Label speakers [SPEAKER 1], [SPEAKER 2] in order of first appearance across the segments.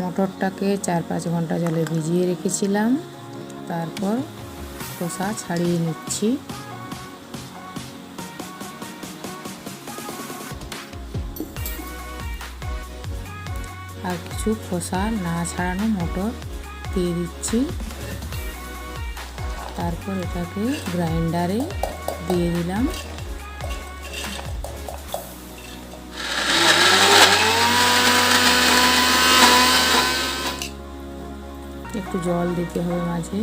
[SPEAKER 1] মটরটাকে চার পাঁচ ঘণ্টা জলে ভিজিয়ে রেখেছিলাম। তারপর খোসা ছাড়িয়ে নিচ্ছি। আর কিছু খোসা না ছাড়ানো মটর দিয়ে দিচ্ছি। তারপর এটাকে গ্রাইন্ডারে দিয়ে দিলাম। একটু জল দিতে হবে মাঝে।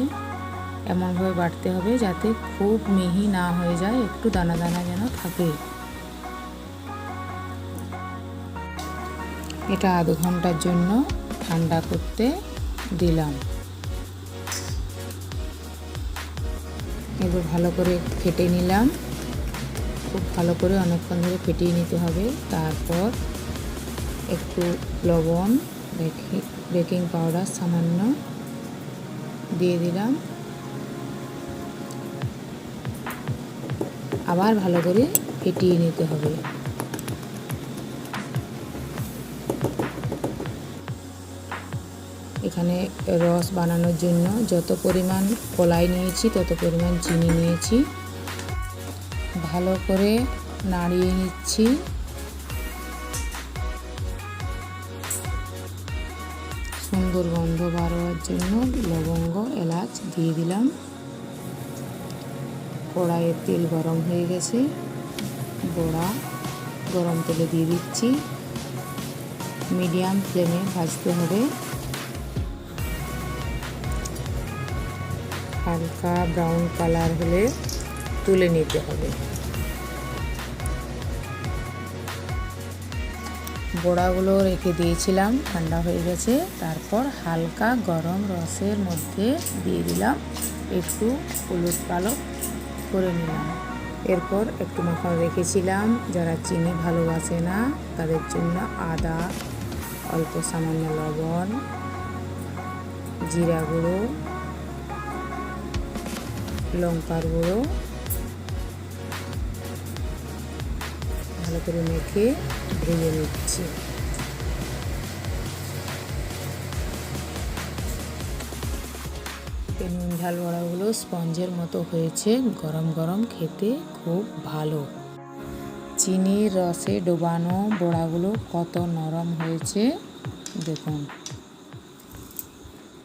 [SPEAKER 1] এমনভাবে বাটতে হবে যাতে খুব মিহি না হয়ে যায়, একটু দানা দানা যেন থাকে। এটা আধ ঘণ্টার জন্য ঠান্ডা করতে দিলাম। এবার ভালো করে ফেটে নিলাম। খুব ভালো করে অনেকক্ষণ ধরে ফেটিয়ে নিতে হবে। তারপর একটু লবণ, বেকিং পাউডার সামান্য দিয়ে দিলাম। আবার ভালো করে ফেটিয়ে নিতে হবে। এখানে রস বানানোর জন্য যত পরিমাণ কলাই নিয়েছি, তত পরিমাণ চিনি নিয়েছি। ভালো করে নাড়িয়ে নিচ্ছি। সুন্দর গন্ধ বার হওয়ার জন্য লবঙ্গ, এলাচ দিয়ে দিলাম। কড়াইয়ের তেল গরম হয়ে গেছে। বড়া গরম তেলে দিয়ে দিচ্ছি। মিডিয়াম ফ্লেমে ভাজতে হবে। হালকা ব্রাউন কালার হলে তুলে নিতে হবে। বড়াগুলো রেখে দিয়েছিলাম, ঠান্ডা হয়ে গেছে। তারপর হালকা গরম রসের মধ্যে দিয়ে দিলাম একটু হলুদ পালক করে নিলাম। এরপর একটু মাখন রেখেছিলাম, যারা চিনি ভালোবাসে না, তাদের জন্য আদা, অল্প সামান্য লবণ, জিরা গুঁড়ো, লঙ্কার গুঁড়ো ভালো করে মেখে ভেজে নিচ্ছি। নুন ঝাল বড়াগুলো স্পঞ্জের মতো হয়েছে, গরম গরম খেতে খুব ভালো। চিনির রসে ডোবানো বড়াগুলো কত নরম হয়েছে, দেখুন।